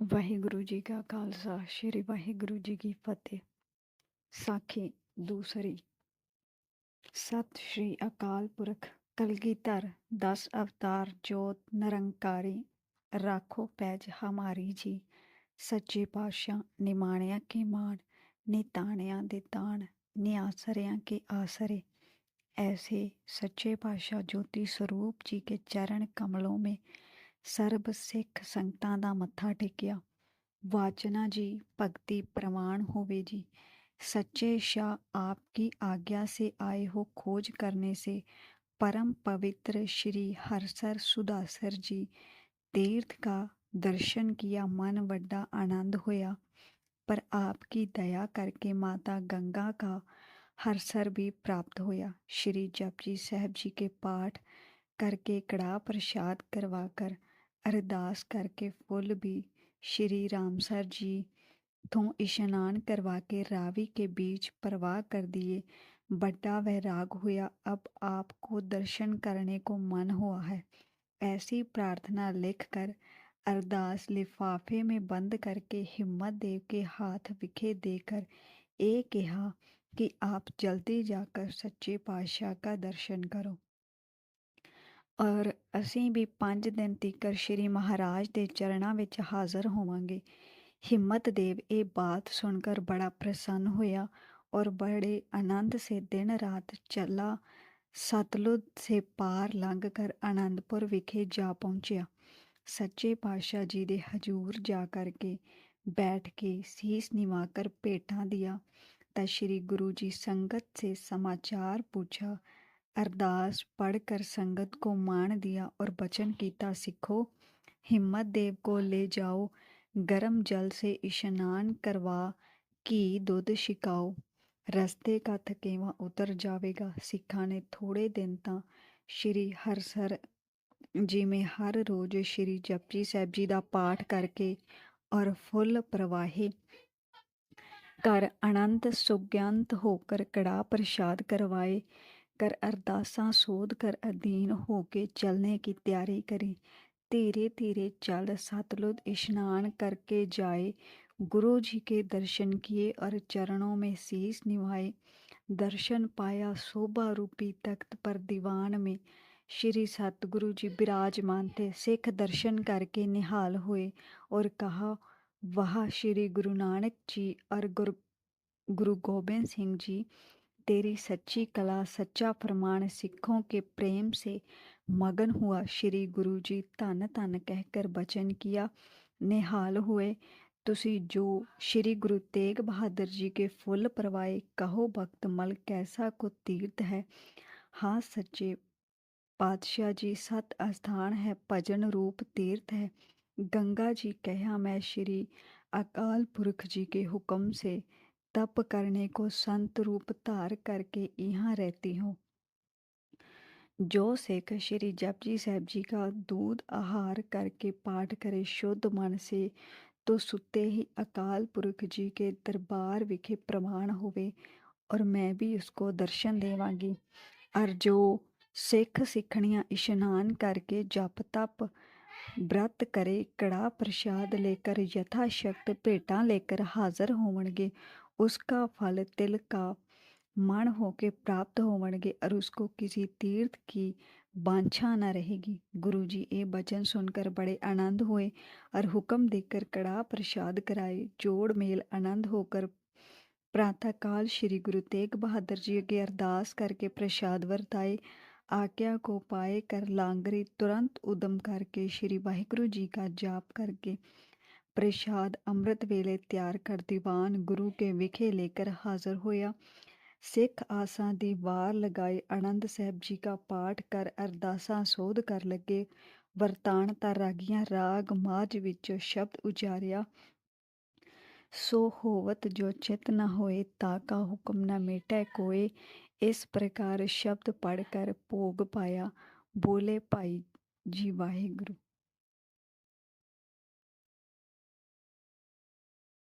ਵਾਹਿਗੁਰੂ ਜੀ ਕਾ ਖਾਲਸਾ ਸ੍ਰੀ ਵਾਹਿਗੁਰੂ ਜੀ ਕੀ ਫਤਿਹ ਸਾਖੀ ਦੂਸਰੀ ਸਤਿ ਸ਼੍ਰੀ ਅਕਾਲ ਪੁਰਖ ਕਲਗੀਧਰ 10 ਅਵਤਾਰ ਜੋਤ ਨਿਰੰਕਾਰੀ ਰਾਖੋ ਪੈਜ ਹਮਾਰੀ ਜੀ ਸੱਚੇ ਪਾਤਸ਼ਾਹ ਨਿਮਾਣਿਆ ਕੇ ਮਾਣ ਨਿਤਾਣਿਆਂ ਦੇ ਤਾਣ ਨਿਆਸਰਿਆਂ ਕੇ ਆਸਰੇ ऐसे सच्चे पातशाह ज्योति स्वरूप जी के चरण कमलों में ਸਰਬ ਸਿੱਖ ਸੰਗਤਾਂ ਦਾ ਮੱਥਾ ਟੇਕਿਆ ਵਾਚਨਾ ਜੀ ਭਗਤੀ ਪ੍ਰਮਾਣ ਹੋਵੇ ਜੀ सच्चे शाह आपकी आज्ञा से आए हो खोज करने से परम पवित्र श्री हरसर सुदासर जी तीर्थ का दर्शन किया मन बड़ा आनंद होया पर आपकी दया करके माता गंगा का हरसर भी प्राप्त होया श्री जपजी साहब जी के पाठ करके कड़ा प्रसाद करवाकर ਅਰਦਾਸ ਕਰਕੇ ਫੁੱਲ ਵੀ ਸ਼੍ਰੀ ਰਾਮਸਰ ਜੀ ਤੋਂ ਇਸ਼ਨਾਨ ਕਰਵਾ ਕੇ ਰਾਵੀ के बीच प्रवाह कर दिए बड़ा वैराग हुआ अब आपको दर्शन करने को मन हुआ है ऐसी प्रार्थना लिखकर अरदास लिफाफे में बंद करके हिम्मत देव के हाथ विखे देकर ये कहा कि आप जल्दी जाकर सच्चे पातशाह का दर्शन करो ਔਰ ਅਸੀਂ ਵੀ 5 ਦਿਨ ਤੀਕਰ ਸ਼੍ਰੀ ਮਹਾਰਾਜ ਦੇ ਚਰਣਾ ਵਿੱਚ ਹਾਜ਼ਰ ਹੋਵਾਂਗੇ। ਹਿੰਮਤ ਦੇਵ, ਇਹ ਬਾਤ ਸੁਣ ਸੁਣकर ਬੜਾ ਪ੍ਰਸੰਨ ਹੋਇਆ ਔਰ ਬੜੇ ਆਨੰਦ ਸੇ ਦਿਨ ਰਾਤ ਚੱਲਾ, ਸਤਲੁਜ ਸੇ ਪਾਰ ਲੰਘ ਕਰ ਆਨੰਦਪੁਰ ਵਿਖੇ ਜਾ ਪਹੁੰਚਿਆ। ਸੱਚੇ ਪਾਤਸ਼ਾਹ ਜੀ ਦੇ ਹਜੂਰ ਜਾ ਕਰਕੇ ਬੈਠ ਕੇ ਸੀਸ ਨਿਵਾ ਕਰ ਭੇਟਾਂ ਦਿਆ। ਤਾਂ ਸ੍ਰੀ ਗੁਰੂ ਜੀ ਸੰਗਤ ਸੇ ਸਮਾਚਾਰ ਪੁੱਛਾ अरदास पढ़कर संगत को मान दिया और बचन कीता सिखो। हिम्मत देव को ले जाओ, गर्म जल से स्नान करवा घी दुध छिकाओ। रस्ते का थकेवा उतर जाएगा सिखा ने थोड़े दिन ਤਾਂ श्री हरसर जी हर रोज श्री जपजी साहब जी का पाठ करके और फुੱਲ प्रवाहे कर अनंत सुग्यंत होकर कड़ा प्रसाद करवाए। कर अरदासा सोध कर अधीन होके चलने की तैयारी करें। धीरे धीरे चल सतलुद स्नान करके जाए। गुरु जी के दर्शन किए और चरणों में शीस निभाए। दर्शन पाया शोभा रूपी तख्त पर दीवान में। श्री सतगुरु जी विराजमान थे। सिख दर्शन करके निहाल हुए और कहा, वह श्री गुरु नानक जी और गुरु गुरु गोबिंद सिंह जी तेरी सच्ची कला, सच्चा प्रमाण सिखों के प्रेम से मगन हुआ। श्री गुरु जी धन धन कहकर बचन किया। निहाल हुए तुसी जो श्री गुरु तेग बहादुर जी के फुल परवाए, कहो भक्त मल कैसा को तीर्थ है? हाँ सच्चे पातशाह जी, सत स्थान है, भजन रूप तीर्थ है। गंगा जी कहा, मैं श्री अकाल पुरख जी के हुक्म से तप करने को संत रूप धार करके यहाँ रहती हूँ। जो सिख श्री जपजी साहब जी का दूध आहार करके पाठ करे शुद्ध मन से तो सुते ही अकाल पुरख जी के दरबार विखे प्रमाण होवे और मैं भी उसको दर्शन देवांगी। और जो सिख सिखणियाँ इशनान करके जप तप व्रत करे, कड़ा प्रसाद लेकर यथाशक्त भेटा लेकर हाजिर होवणगे उसका फल तिल का मन होके प्राप्त होवणगे और उसको किसी तीर्थ की बांछा न रहेगी। गुरु जी ये वचन सुनकर बड़े आनंद हुए और हुक्म देकर कड़ा प्रसाद कराए। जोड़ मेल आनंद होकर प्रातःकाल श्री गुरु तेग बहादुर जी के अरदास करके प्रसाद वर्ताए। आज्ञा को पाए कर लांगरी तुरंत उदम करके श्री वाहिगुरु जी का जाप करके ਪ੍ਰਸ਼ਾਦ ਅੰਮ੍ਰਿਤ ਵੇਲੇ ਤਿਆਰ ਕਰ ਦੀਵਾਨ ਗੁਰੂ ਕੇ ਵਿਖੇ ਲੇਕਰ ਹਾਜ਼ਰ ਹੋਇਆ। ਸਿੱਖ ਆਸਾਂ ਦੀ ਵਾਰ ਲਗਾਏ ਆਨੰਦ ਸਾਹਿਬ ਜੀ ਦਾ ਪਾਠ ਕਰ ਅਰਦਾਸਾਂ ਸੋਧ ਕਰ ਲੱਗੇ। ਵਰਤਾਨ ਤਾਂ ਰਾਗੀਆਂ ਰਾਗ ਮਾਝ ਵਿੱਚ ਸ਼ਬਦ ਉਚਾਰਿਆ। ਸੋ ਹੋਵਤ ਜੋ ਚਿਤ ਨਾ ਹੋਏ ਤਾ ਕਾ ਹੁਕਮ ਨਾ ਮੇਟੈ ਕੋਏ। ਇਸ ਪ੍ਰਕਾਰ ਸ਼ਬਦ ਪੜ ਕਰ ਭੋਗ ਪਾਇਆ। ਬੋਲੇ ਭਾਈ ਜੀ ਵਾਹਿਗੁਰੂ।